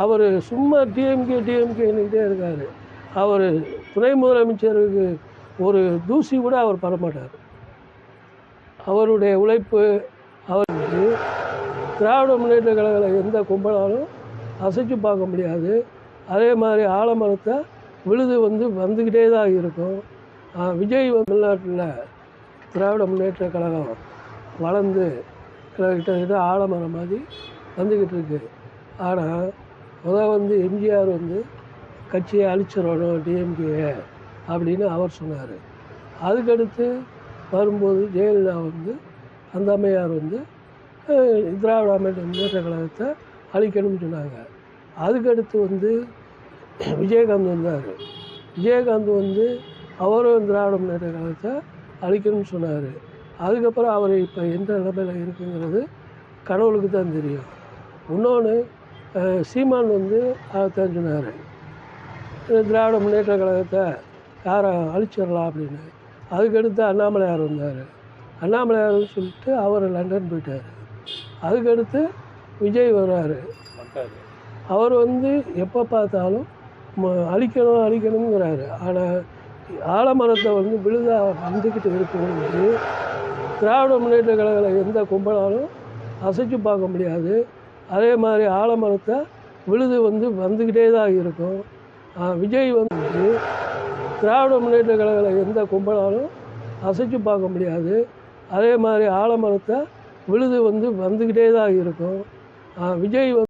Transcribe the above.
அவர் சும்மா டிஎம்கே டிஎம்கேன்னுக்கிட்டே இருக்கார். அவர் துணை முதலமைச்சருக்கு ஒரு தூசி கூட அவர் பரமாட்டார் அவருடைய உழைப்பு அவருக்கு திராவிட முன்னேற்ற கழகங்களை எந்த கும்பலாலும் அசைச்சு பார்க்க முடியாது. அதே மாதிரி ஆலமரத்தை விழுது வந்து வந்துக்கிட்டே தான் இருக்கும். விஜய் தமிழ்நாட்டில் திராவிட முன்னேற்ற கழகம் வளர்ந்து கிட்டத்தட்ட ஆலமரம் மாதிரி வந்துக்கிட்டு இருக்கு. ஆனால் முதல் வந்து எம்ஜிஆர் வந்து கட்சியை அழிச்சிடணும் டிஎம்கே அப்படின்னு அவர் சொன்னார். அதுக்கடுத்து வரும்போது ஜெயலலிதா வந்து அந்த அம்மையார் வந்து திராவிட முன்னேற்ற கழகத்தை அழிக்கணும்னு சொன்னாங்க. அதுக்கடுத்து வந்து விஜயகாந்த் வந்தார். விஜயகாந்த் வந்து அவரும் திராவிட முன்னேற்ற கழகத்தை அழிக்கணும்னு சொன்னார். அதுக்கப்புறம் அவர் இப்போ எந்த நிலைமையில் இருக்குங்கிறது கடவுளுக்கு தான் தெரியும். இன்னொன்று சீமான் வந்து அதைத்தான் சொன்னார் திராவிட முன்னேற்ற கழகத்தை யாரை அழிச்சிடலாம் அப்படின்னு. அதுக்கடுத்து அண்ணாமலையார் வந்தார். அண்ணாமலையார்னு சொல்லிட்டு அவர் லண்டன் போயிட்டார். அதுக்கடுத்து விஜய் வர்றாரு அவர் வந்து எப்போ பார்த்தாலும் அழிக்கணும் அழிக்கணுங்கிறாரு ஆனால் ஆலமரத்தை வந்து விழுதாக வந்துக்கிட்டு இருக்கும்போது திராவிட முன்னேற்ற கழகத்தில் எந்த கும்பலாலும் அசைச்சு பார்க்க முடியாது. அதே மாதிரி ஆலமரத்தை விழுது வந்து வந்துக்கிட்டே தான் இருக்கும். விஜய் வந்து திராவிட முன்னேற்ற கழக எந்த கும்பலாலும் அசைச்சு பார்க்க முடியாது. அதே மாதிரி ஆலமரத்தை விழுது வந்து வந்துக்கிட்டே தான் இருக்கும். விஜய் வந்து